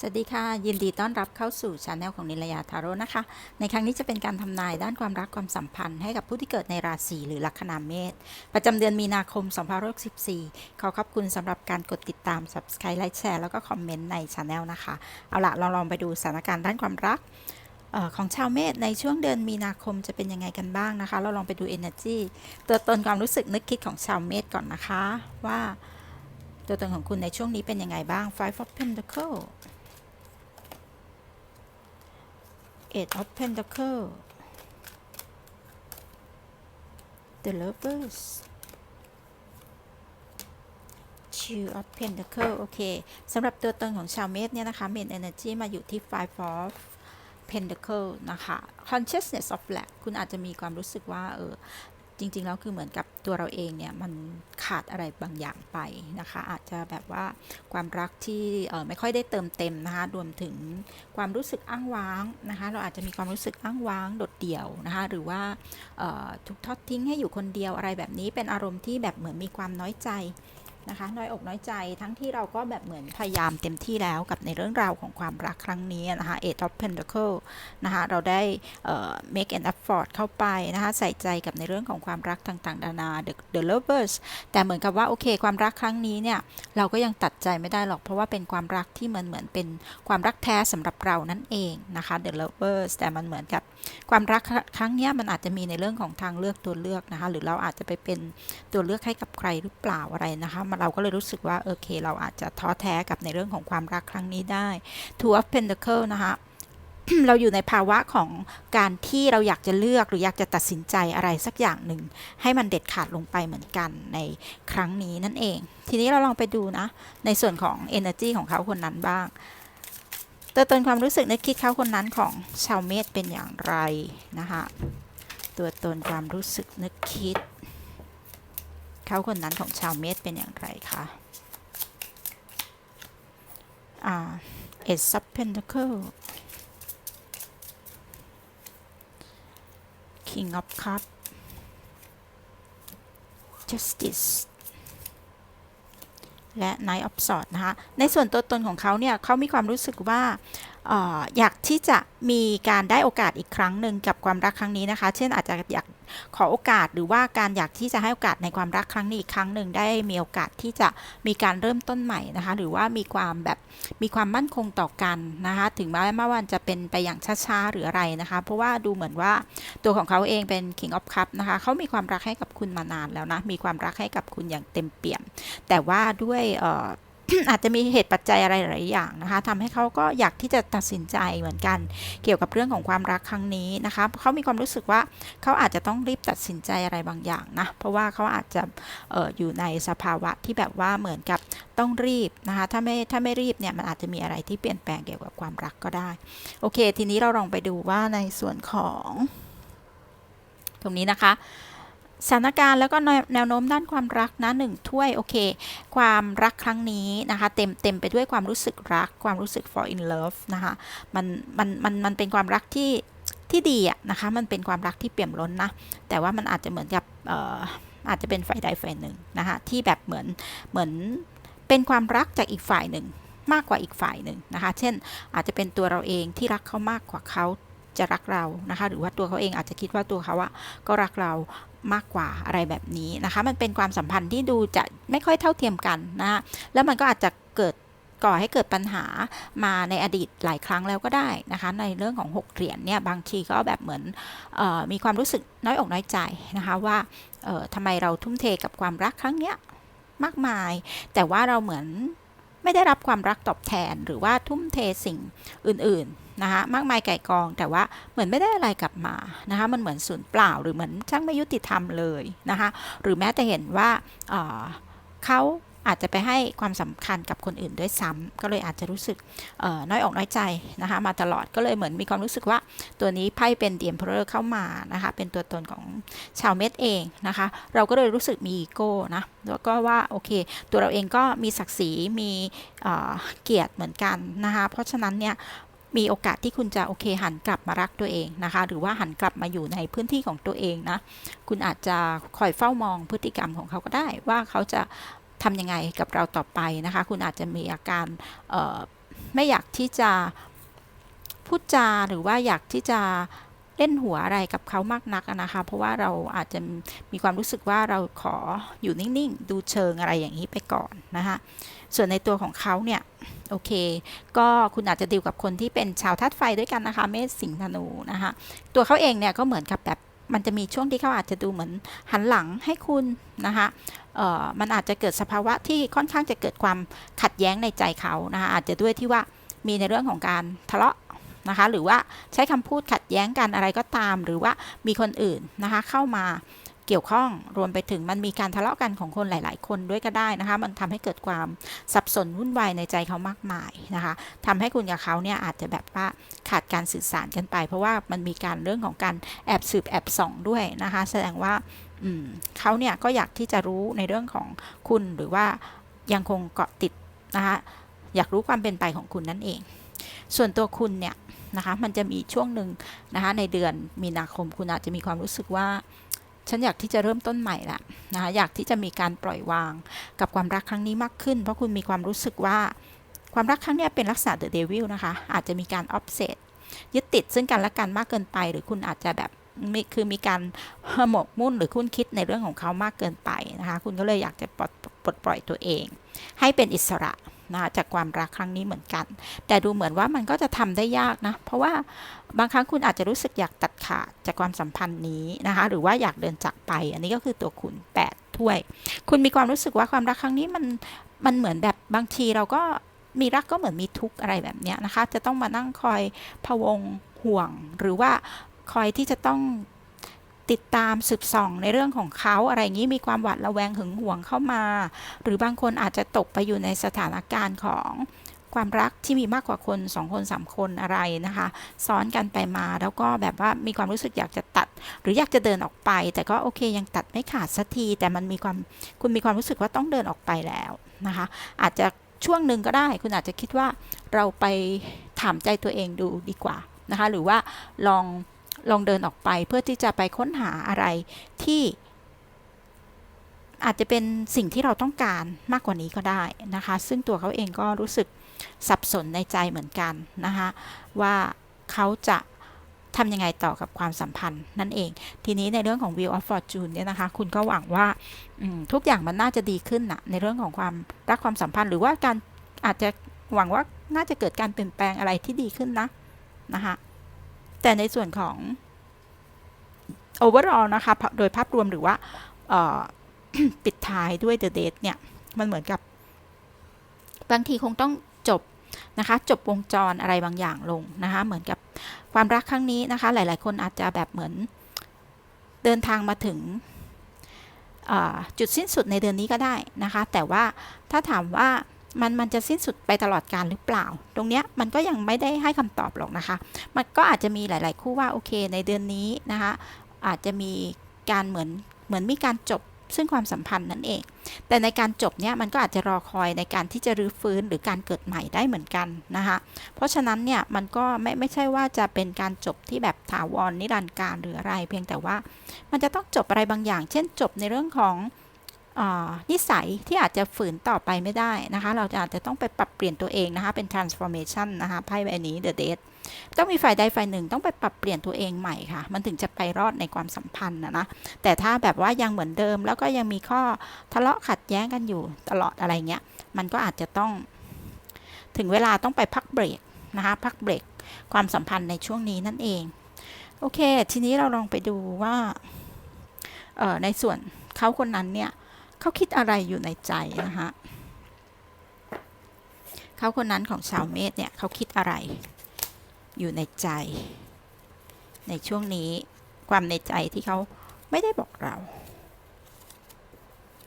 สวัสดีค่ะ ยินดีต้อนรับเข้าสู่ช anel ของนิลยาทาโร่นะคะ ในครั้งนี้จะเป็นการทำนายด้านความรักความสัมพันธ์ให้กับผู้ที่เกิดในราศีหรือลัคนาเมษประจำเดือนมีนาคม 2564 ขอขอบคุณสำหรับการกดติดตาม subscribe ไลค์แชร์แล้วก็คอมเมนต์ในช anel นะคะ เอาละเราลองไปดูสถานการณ์ด้านความรักของชาวเมษในช่วงเดือนมีนาคมจะเป็นยังไงกันบ้างนะคะ เราลองไปดู energy ตัวตนความรู้สึกนึกคิดของชาวเมษก่อนนะคะว่า ตัวตนของคุณในช่วงนี้เป็นยังไงบ้าง five of pentacle Eight of Pentacle The Lovers Two of Pentacle โอเคสำหรับตัวตนของชาวเมษเนี่ยนะคะ Main Energy มาอยู่ที่ Five of Pentacle นะคะ Consciousness of Lack คุณอาจจะมีความรู้สึกว่าเออ จริง ๆ แล้วคือเหมือนกับตัวเราเองเนี่ยมันขาดอะไรบางอย่างไปนะคะ อาจจะแบบว่าความรักที่ไม่ค่อยได้เติมเต็มนะคะรวมถึงความรู้สึกอ้างว้างนะคะ เราอาจจะมีความรู้สึกอ้างว้างโดดเดี่ยวนะคะหรือว่าถูกทอดทิ้งให้อยู่คนเดียวอะไรแบบนี้เป็นอารมณ์ที่แบบเหมือนมีความน้อยใจ นะคะ น้อยอกน้อยใจทั้งที่เราก็แบบเหมือนพยายามเต็มที่แล้วกับในเรื่องราวของความรักครั้งนี้นะคะ Eight of Pentacle นะคะ เราได้เอ่อ make an effort เข้าไปนะคะ ใส่ใจกับในเรื่องของความรักต่างๆนานา the, the lovers แต่เหมือนกับว่า โอเค ความรักครั้งนี้เนี่ย เราก็ยังตัดใจไม่ได้หรอก เพราะว่าเป็นความรักที่เหมือนเหมือนเป็นความรักแท้สำหรับเรานั่นเองนะคะ the lovers แต่มันเหมือนกับความรักครั้งเนี้ยมันอาจจะมีในเรื่องของทางเลือกตัวเลือกนะคะ หรือเราอาจจะไปเป็นตัวเลือกให้กับใครหรือเปล่าอะไรนะคะมันเราก็เลยรู้สึกว่าโอเค เราอาจจะท้อแท้กับในเรื่องของความรักครั้งนี้ได้ two of pentacle นะคะเราอยู่ในภาวะของการที่เราอยากจะเลือกหรืออยากจะตัดสินใจอะไรสักอย่างหนึ่ง ให้มันเด็ดขาดลงไปเหมือนกันในครั้งนี้นั่นเอง ทีนี้เราลองไปดูนะ ในส่วนของ energy ของเขาคนนั้นบ้างตัวตนความรู้สึกนึกคิดเขาคนนั้นของชาวเมษเป็นอย่างไรนะคะตัวตนความรู้สึกนึกคิด เขาคนนั้นของชาวเมษเป็นอย่างไรคะอ่า Ace of Pentacle King of Cup Justice และ Knight of s w o r d นะคะในส่วนตัวตนของเขาเนี่ยเขามีความรู้สึกว่าอยากที่จะมีการได้โอกาสอีกครั้งหนึ่งกับความรักครั้งนี้นะคะ เช่นอาจจะอยาก ขอโอกาสหรือว่าการอยากที่จะให้โอกาสในความรักครั้งนี้อีกครั้งหนึ่งได้มีโอกาสที่จะมีการเริ่มต้นใหม่นะคะ หรือว่ามีความแบบมีความมั่นคงต่อกันนะคะ ถึงแม้ว่ามันจะเป็นไปอย่างช้าๆหรืออะไรนะคะ เพราะว่าดูเหมือนว่าตัวของเขาเองเป็น King of Cup นะคะเขามีความรักให้กับคุณมานานแล้วนะมีความรักให้กับคุณอย่างเต็มเปี่ยม แต่ว่าด้วยเอ่อ อาจจะมีเหตุปัจจัยอะไรหลายอย่างนะคะทำให้เขาก็อยากที่จะตัดสินใจเหมือนกัน เกี่ยวกับเรื่องของความรักครั้งนี้นะคะเขามีความรู้สึกว่าเขาอาจจะต้องรีบตัดสินใจอะไรบางอย่างนะเพราะว่าเขาอาจจะอออยู่ในสภาวะที่แบบว่าเหมือนกับต้องรีบนะคะถ้าไม่ถ้าไม่รีบเนี่ยมันอาจจะมีอะไรที่เปลี่ยนแปลงเกี่ยวกับความรักก็ได้ โอเค ทีนี้เราลองไปดูว่าในส่วนของ ตรงนี้นะคะ สถานการณ์แล้วก็แนวโน้มด้านความรักนะหนึ่งถ้วยโอเค ความรักครั้งนี้นะคะเต็มเต็มไปด้วยความรู้สึกรัก ความรู้สึก fall in love นะคะมันมันมันมันเป็นความรักที่ที่ดีอะนะคะมันเป็นความรักที่เปี่ยมล้นนะแต่ว่ามันอาจจะเหมือนกับเอ่ออาจจะเป็นฝ่ายใดฝ่ายหนึ่งนะคะที่แบบเหมือนเหมือนเป็นความรักจากอีกฝ่ายหนึ่งมากกว่าอีกฝ่ายหนึ่งนะคะ เช่น อาจจะเป็นตัวเราเองที่รักเขามากกว่าเขาจะรักเรานะคะ หรือว่าตัวเขาเองอาจจะคิดว่าตัวเขาอะก็รักเรา มากกว่าอะไรแบบนี้นะคะ มันเป็นความสัมพันธ์ที่ดูจะไม่ค่อยเท่าเทียมกันนะแล้วมันก็อาจจะเกิดก่อให้เกิดปัญหามาในอดีตหลายครั้งแล้วก็ได้นะคะ ในเรื่องของ 6 เหรียญเนี่ยบางทีก็แบบเหมือนออมีความรู้สึกน้อยอกน้อยใจนะคะว่าทำไมเราทุ่มเทกับความรักครั้งเนี้ยมากมาย แต่ว่าเราเหมือนไม่ได้รับความรักตอบแทนหรือว่าทุ่มเทสิ่งอื่น ๆ นะคะมากมายไก่กองแต่ว่าเหมือนไม่ได้อะไรกลับมานะคะมันเหมือนสูญเปล่าหรือเหมือนช่างไม่ยุติธรรมเลยนะคะหรือแม้แต่เห็นว่าเขาอาจจะไปให้ความสำคัญกับคนอื่นด้วยซ้ำก็เลยอาจจะรู้สึกน้อยอกน้อยใจนะคะมาตลอดก็เลยเหมือนมีความรู้สึกว่าตัวนี้ไพ่เป็นเดียมเพลอร์เข้ามานะคะเป็นตัวตนของชาวเม็ดเองนะคะ เราก็เลยรู้สึกมีอีโก้นะแล้วก็ว่าโอเค ตัวเราเองก็มีศักดิ์ศรีมีเกียรติเหมือนกันนะคะเพราะฉะนั้นเนี่ย มีโอกาสที่คุณจะโอเคหันกลับมารักตัวเองนะคะ หรือว่าหันกลับมาอยู่ในพื้นที่ของตัวเองนะ คุณอาจจะคอยเฝ้ามองพฤติกรรมของเขาก็ได้ ว่าเขาจะทำยังไงกับเราต่อไปนะคะ คุณอาจจะมีอาการไม่อยากที่จะพูดจาหรือว่าอยากที่จะเล่นหัวอะไรกับเขามากนักนะคะ เพราะว่าเราอาจจะมีความรู้สึกว่าเราขออยู่นิ่ง ๆ ดูเชิงอะไรอย่างนี้ไปก่อนนะคะส่วนในตัวของเขาเนี่ย โอเค ก็คุณอาจจะดีลกับคนที่เป็นชาวธาตุไฟด้วยกันนะคะ เมษสิงห์ธนูนะคะ ตัวเขาเองเนี่ยก็เหมือนกับแบบมันจะมีช่วงที่เขาอาจจะดูเหมือนหันหลังให้คุณนะคะเอ่อมันอาจจะเกิดสภาวะที่ค่อนข้างจะเกิดความขัดแย้งในใจเขานะคะอาจจะด้วยที่ว่ามีในเรื่องของการทะเลาะนะคะหรือว่าใช้คำพูดขัดแย้งกันอะไรก็ตาม หรือว่ามีคนอื่นนะคะเข้ามา เกี่ยวข้องรวมไปถึงมันมีการทะเลาะกันของคนหลาย ๆ คนด้วยก็ได้นะคะ มันทำให้เกิดความสับสนวุ่นวายในใจเขามากมายนะคะทำให้คุณกับเขาเนี่ยอาจจะแบบว่าขาดการสื่อสารกันไป เพราะว่ามันมีการเรื่องของการแอบสืบแอบส่องด้วยนะคะ แสดงว่าเขาเนี่ยก็อยากที่จะรู้ในเรื่องของคุณหรือว่ายังคงเกาะติดนะคะอยากรู้ความเป็นไปของคุณนั่นเอง ส่วนตัวคุณเนี่ยนะคะมันจะมีช่วงหนึ่งนะคะในเดือนมีนาคมคุณอาจจะมีความรู้สึกว่า ฉันอยากที่จะเริ่มต้นใหม่ละนะคะอยากที่จะมีการปล่อยวางกับความรักครั้งนี้มากขึ้น เพราะคุณมีความรู้สึกว่าความรักครั้งนี้เป็นลักษณะเดอะเดวิลนะคะ อาจจะมีการออฟเซตยึดติดซึ่งกันและกันมากเกินไป หรือคุณอาจจะแบบมีคือมีการหมกมุ่นหรือคุณคิดในเรื่องของเขามากเกินไปนะคะ คุณก็เลยอยากจะปลดปลดปล่อยตัวเอง ให้เป็นอิสระ นะจากความรักครั้งนี้เหมือนกัน แต่ดูเหมือนว่ามันก็จะทำได้ยากนะ เพราะว่าบางครั้งคุณอาจจะรู้สึกอยากตัดขาดจากความสัมพันธ์นี้นะคะ หรือว่าอยากเดินจากไป อันนี้ก็คือตัวคุณ8ถ้วย คุณมีความรู้สึกว่าความรักครั้งนี้มันมันเหมือนแบบบางทีเราก็มีรักก็เหมือนมีทุกข์อะไรแบบนี้นะคะ จะต้องมานั่งคอยพะวงห่วง หรือว่าคอยที่จะต้อง ติดตามสืบส่องในเรื่องของเขาอะไรอย่างนี้มีความหวาดระแวงหึงหวงเข้ามา หรือบางคนอาจจะตกไปอยู่ในสถานการณ์ของความรักที่มีมากกว่าคน2คน3คนอะไรนะคะ ซ้อนกันไปมาแล้วก็แบบว่ามีความรู้สึกอยากจะตัด หรืออยากจะเดินออกไป แต่ก็โอเคยังตัดไม่ขาดสักที แต่มันมีความคุณมีความรู้สึกว่าต้องเดินออกไปแล้วนะคะ อาจจะช่วงหนึ่งก็ได้ คุณอาจจะคิดว่าเราไปถามใจตัวเองดูดีกว่านะคะ หรือว่าลอง ลองเดินออกไปเพื่อที่จะไปค้นหาอะไรที่ อาจจะเป็นสิ่งที่เราต้องการมากกว่านี้ก็ได้นะคะ ซึ่งตัวเขาเองก็รู้สึกสับสนในใจเหมือนกันนะคะว่าเขาจะทำยังไงต่อกับความสัมพันธ์นั่นเอง ทีนี้ในเรื่องของ Wheel of Fortune เนี่ยนะคะ คุณก็หวังว่าทุกอย่างมันน่าจะดีขึ้นนะในเรื่องของความรักความสัมพันธ์ หรือว่าการอาจจะหวังว่าน่าจะเกิดการเปลี่ยนแปลงอะไรที่ดีขึ้นนะนะคะ แต่ในส่วนของ overall นะคะ โดยภาพรวมหรือว่าปิดท้ายด้วย the date เนี่ย มันเหมือนกับบางทีคงต้องจบนะคะ จบวงจรอะไรบางอย่างลงนะคะ เหมือนกับความรักครั้งนี้นะคะ หลาย ๆ คนอาจจะแบบเหมือนเดินทางมาถึงจุดสิ้นสุดในเดือนนี้ก็ได้นะคะ แต่ว่าถ้าถามว่า มันมันจะสิ้นสุดไปตลอดการหรือเปล่า ตรงเนี้ยมันก็ยังไม่ได้ให้คำตอบหรอกนะคะ มันก็อาจจะมีหลาย ๆ คู่ว่าโอเค ในเดือนนี้นะคะอาจจะมีการเหมือนเหมือนมีการจบซึ่งความสัมพันธ์นั่นเอง แต่ในการจบเนี่ยมันก็อาจจะรอคอยในการที่จะรื้อฟื้นหรือการเกิดใหม่ได้เหมือนกันนะคะ เพราะฉะนั้นเนี่ยมันก็ไม่ไม่ใช่ว่าจะเป็นการจบที่แบบถาวรนิรันดร์การหรืออะไร เพียงแต่ว่ามันจะต้องจบอะไรบางอย่าง เช่นจบในเรื่องของ นิสัยที่อาจจะฝืนต่อไปไม่ได้นะคะ เราจะอาจจะต้องไปปรับเปลี่ยนตัวเองนะคะ เป็น transformation นะคะไพ่ใบนี้ the date ต้องมีฝ่ายใดฝ่ายหนึ่งต้องไปปรับเปลี่ยนตัวเองใหม่ค่ะ มันถึงจะไปรอดในความสัมพันธ์นะนะ แต่ถ้าแบบว่ายังเหมือนเดิม แล้วก็ยังมีข้อทะเลาะขัดแย้งกันอยู่ตลอดอะไรเงี้ย มันก็อาจจะต้อง ถึงเวลาต้องไปพักเบรกนะคะ พักเบรกความสัมพันธ์ในช่วงนี้นั่นเอง โอเค ทีนี้เราลองไปดูว่าในส่วนเขาคนนั้นเนี่ย เขาคิดอะไรอยู่ในใจนะคะเขาคนนั้นของชาวเมษเนี่ยเขาคิดอะไร อยู่ในใจ ในช่วงนี้ความในใจที่เขาไม่ได้บอกเรา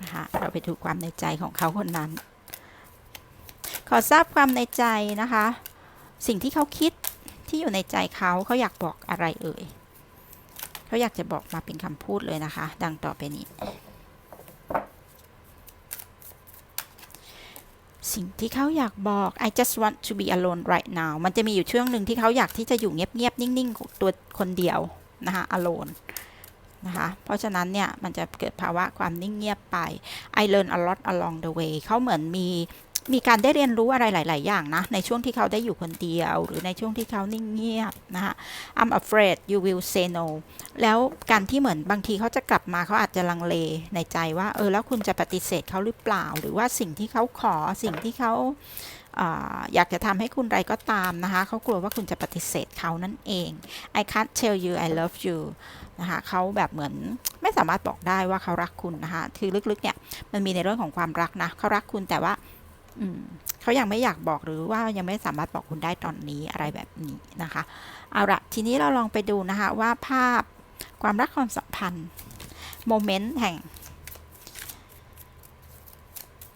นะคะเราไปดูความในใจของเขาคนนั้น ขอทราบความในใจนะคะ สิ่งที่เขาคิดที่อยู่ในใจเขาเขาอยากบอกอะไรเอ่ยเขาอยากจะบอกมาเป็นคำพูดเลยนะคะ ดังต่อไปนี้ สิ่งที่เขาอยากบอก I just want to be alone right now มันจะมีอยู่ช่วงหนึ่งที่เขาอยากที่จะอยู่เงียบๆ นิ่งๆ ตัวคนเดียว นะคะ alone นะคะ เพราะฉะนั้นเนี่ย มันจะเกิดภาวะความนิ่งเงียบไป I learn a lot along the way เขาเหมือนมี มีการได้เรียนรู้อะไรหลาย ๆ อย่างนะ ในช่วงที่เขาได้อยู่คนเดียว หรือในช่วงที่เขานิ่งเงียบนะคะ I'm afraid you will say no แล้วการที่เหมือนบางทีเขาจะกลับมาเขาอาจจะลังเลในใจว่า เออ แล้วคุณจะปฏิเสธเขาหรือเปล่า หรือว่าสิ่งที่เขาขอสิ่งที่เขาอยากจะทำให้คุณไรก็ตามนะคะ เขากลัวว่าคุณจะปฏิเสธเขานั่นเอง I can't tell you I love you นะคะเขาแบบเหมือนไม่สามารถบอกได้ว่าเขารักคุณนะคะ คือลึกๆเนี่ยมันมีในเรื่องของความรักนะ เขารักคุณแต่ว่า เขายังไม่อยากบอกหรือว่ายังไม่สามารถบอกคุณได้ตอนนี้อะไรแบบนี้นะคะ เอาละทีนี้เราลองไปดูนะคะว่าภาพความรักความสัมพันธ์โมเมนต์แห่ง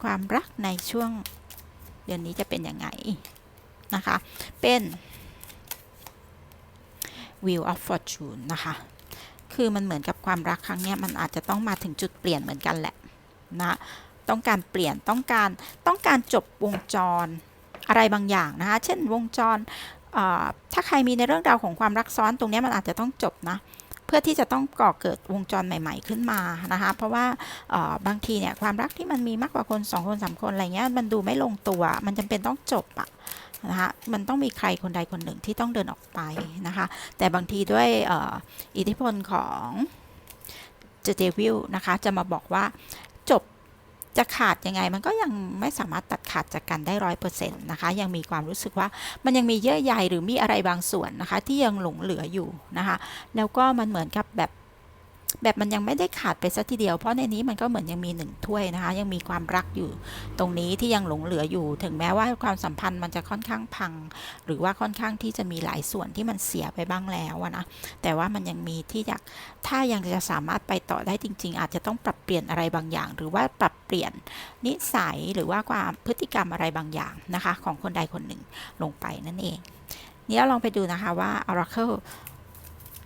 ความรักในช่วงเดือนนี้จะเป็นยังไงนะคะ เป็น Wheel of Fortune นะคะ คือมันเหมือนกับความรักครั้งนี้มันอาจจะต้องมาถึงจุดเปลี่ยนเหมือนกันแหละนะ ต้องการเปลี่ยนต้องการต้องการจบวงจรอะไรบางอย่างนะคะ เช่นวงจรถ้าใครมีในเรื่องราวของความรักซ้อนตรงนี้มันอาจจะต้องจบนะเพื่อที่จะต้องก่อเกิดวงจรใหม่ ๆ ขึ้นมานะคะเพราะว่าบางทีเนี่ยความรักที่มันมีมากกว่าคน2คน3คนอะไรเงี้ยมันดูไม่ลงตัว มันจำเป็นต้องจบอะนะคะมันต้องมีใครคนใดคนหนึ่งที่ต้องเดินออกไปนะคะ แต่บางทีด้วยออิทธิพลของเจเดวิลนะคะ จะมาบอกว่า จะขาดยังไงมันก็ยังไม่สามารถตัดขาดจากกันได้ร้อยเปอร์เซ็นต์นะคะ ยังมีความรู้สึกว่ามันยังมีเยื่อใยหรือมีอะไรบางส่วนนะคะ ที่ยังหลงเหลืออยู่นะคะ แล้วก็มันเหมือนกับแบบ แบบมันยังไม่ได้ขาดไปสัทีเดียว เพราะในนี้มันก็เหมือนยังมีหนึ่งถ้วยนะคะ ยังมีความรักอยู่ตรงนี้ที่ยังหลงเหลืออยู่ ถึงแม้ว่าความสัมพันธ์มันจะค่อนข้างพัง หรือว่าค่อนข้างที่จะมีหลายส่วนที่มันเสียไปบ้างแล้วนะ แต่ว่ามันยังมีที่อยาก ถ้ายังจะสามารถไปต่อได้จริง ๆ อาจจะต้องปรับเปลี่ยนอะไรบางอย่าง หรือว่าปรับเปลี่ยนนิสัยหรือว่าความพฤติกรรมอะไรบางอย่างนะคะ ของคนใดคนหนึ่งลงไปนั่นเอง นี้เราลองไปดูนะคะว่า Oracle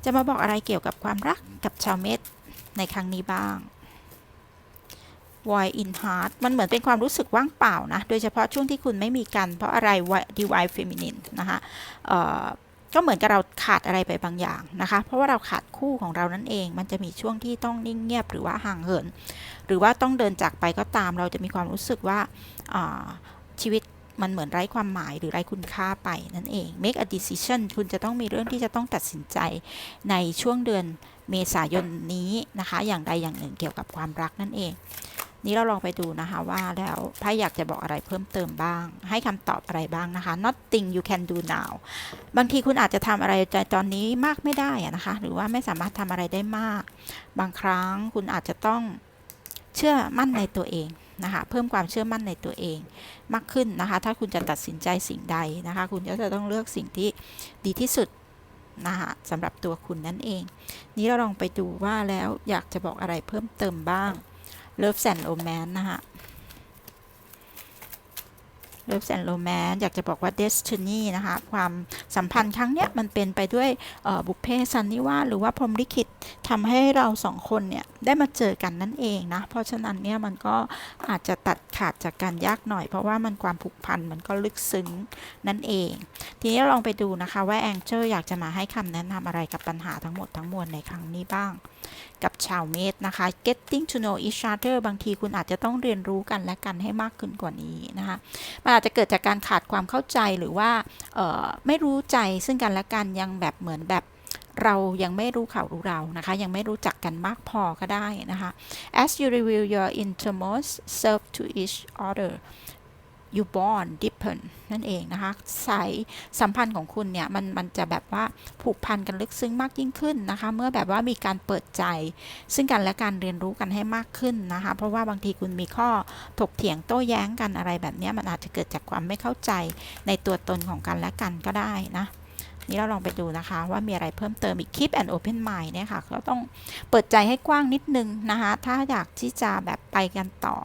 จะมาบอกอะไรเกี่ยวกับความรักกับชาวเมษในครั้งนี้บ้าง Void in Heart มันเหมือนเป็นความรู้สึกว่างเปล่านะ โดยเฉพาะช่วงที่คุณไม่มีกัน เพราะอะไร Divine Feminine นะคะก็เหมือนกับเราขาดอะไรไปบางอย่างนะคะ เพราะว่าเราขาดคู่ของเรานั่นเอง มันจะมีช่วงที่ต้องนิ่งเงียบหรือว่าห่างเหิน หรือว่าต้องเดินจากไปก็ตาม เราจะมีความรู้สึกว่าชีวิต มันเหมือนไร้ความหมายหรือไร้คุณค่าไปนั่นเอง make a decision คุณจะต้องมีเรื่องที่จะต้องตัดสินใจในช่วงเดือนเมษายนนี้นะคะ อย่างใดอย่างหนึ่งเกี่ยวกับความรักนั่นเอง นี้เราลองไปดูนะคะว่าแล้วไพ่อยากจะบอกอะไรเพิ่มเติมบ้าง ให้คำตอบอะไรบ้างนะคะ nothing you can do now บางทีคุณอาจจะทำอะไรในตอนนี้มากไม่ได้นะคะ หรือว่าไม่สามารถทำอะไรได้มาก บางครั้งคุณอาจจะต้องเชื่อมั่นในตัวเอง นะคะเพิ่มความเชื่อมั่นในตัวเองมากขึ้นนะคะ ถ้าคุณจะตัดสินใจสิ่งใดนะคะ คุณก็จะต้องเลือกสิ่งที่ดีที่สุดนะคะสำหรับตัวคุณนั่นเอง นี้เราลองไปดูว่าแล้วอยากจะบอกอะไรเพิ่มเติมบ้าง Love and Romance นะคะเลิฟแอนโรแมน อยากจะบอกว่าเดสตินีนะคะ ความสัมพันธ์ครั้งเนี้ยมันเป็นไปด้วยบุพเพสันนิวาสหรือว่าพรมลิขิตทำให้เราสองคนเนี่ย ได้มาเจอกันนั่นเองนะ เพราะฉะนั้นเนี่ย มันก็อาจจะตัดขาดจากการยากหน่อย เพราะว่ามันความผูกพันมันก็ลึกซึ้งนั่นเอง ทีนี้ลองไปดูนะคะว่าแองเจิลอยากจะมาให้คำแนะนำอะไรกับปัญหาทั้งหมดทั้งมวลในครั้งนี้บ้าง กับชาวเมษนะคะ getting to know each other บางทีคุณอาจจะต้องเรียนรู้กันและกันให้มากขึ้นกว่านี้นะคะอาจจะเกิดจากการขาดความเข้าใจหรือว่าไม่รู้ใจซึ่งกันและกันยังแบบเหมือนแบบเรายังไม่รู้เขารู้เรานะคะ ยังไม่รู้จักกันมากพอก็ได้นะคะ as you reveal your innermost self to each other you bond deepen นั่นเองนะคะสายสัมพันธ์ของคุณเนี่ย มันมันจะแบบว่าผูกพันกันลึกซึ้งมากยิ่งขึ้นนะคะ เมื่อแบบว่ามีการเปิดใจ ซึ่งกันและการเรียนรู้กันให้มากขึ้นนะคะ เพราะว่าบางทีคุณมีข้อถกเถียงโต้แย้งกันอะไรแบบนี้มันอาจจะเกิดจากความไม่เข้าใจในตัวตนของกันและกันก็ได้นะนี่เราลองไปดูนะคะ ว่ามีอะไรเพิ่มเติมอีก keep and open mind เนี่ยค่ะก็ต้องเปิดใจให้กว้างนิดนึงนะคะ ถ้าอยากที่จะแบบไปกันต่อ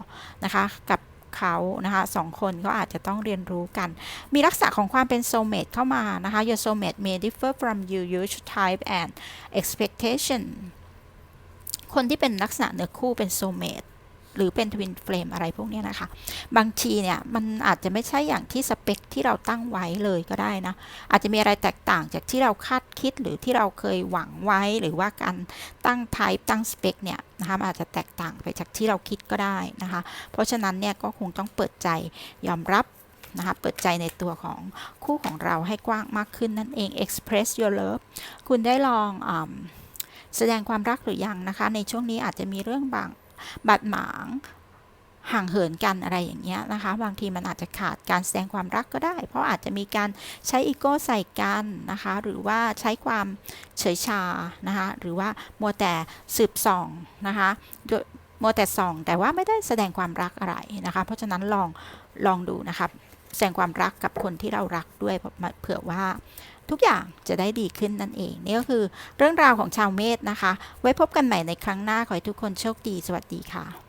นะคะ กับ เขานะคะสองคนก็อาจจะต้องเรียนรู้กัน มีลักษณะของความเป็น soulmate เข้ามานะคะ your soulmate may differ from you your type and expectation คนที่เป็นลักษณะเนื้อคู่เป็น soulmate หรือเป็นทวินเฟลมอะไรพวกนี้นะคะ บางทีเนี่ยมันอาจจะไม่ใช่อย่างที่สเปคที่เราตั้งไว้เลยก็ได้นะ อาจจะมีอะไรแตกต่างจากที่เราคาดคิดหรือที่เราเคยหวังไว้ หรือว่าการตั้ง type ตั้งสเปคเนี่ยนะคะอาจจะแตกต่างไปจากที่เราคิดก็ได้นะคะ เพราะฉะนั้นเนี่ยก็คงต้องเปิดใจยอมรับนะคะเปิดใจในตัวของคู่ของเราให้กว้างมากขึ้นนั่นเอง express your love คุณได้ลองอแสดงความรักหรือยังนะคะ ในช่วงนี้อาจจะมีเรื่องบาง บาดหมางห่างเหินกันอะไรอย่างเงี้ยนะคะ บางทีมันอาจจะขาดการแสดงความรักก็ได้ เพราะอาจจะมีการใช้อีโก้ใส่กันนะคะ หรือว่าใช้ความเฉยชานะคะ หรือว่ามัวแต่สืบส่องนะคะมัวแต่ส่อง แต่ว่าไม่ได้แสดงความรักอะไรนะคะ เพราะฉะนั้นลองลองดูนะครับ แสดงความรักกับคนที่เรารักด้วยเผื่อว่า ทุกอย่างจะได้ดีขึ้นนั่นเอง นี่ก็คือเรื่องราวของชาวเมษนะคะ ไว้พบกันใหม่ในครั้งหน้า ขอให้ทุกคนโชคดี สวัสดีค่ะ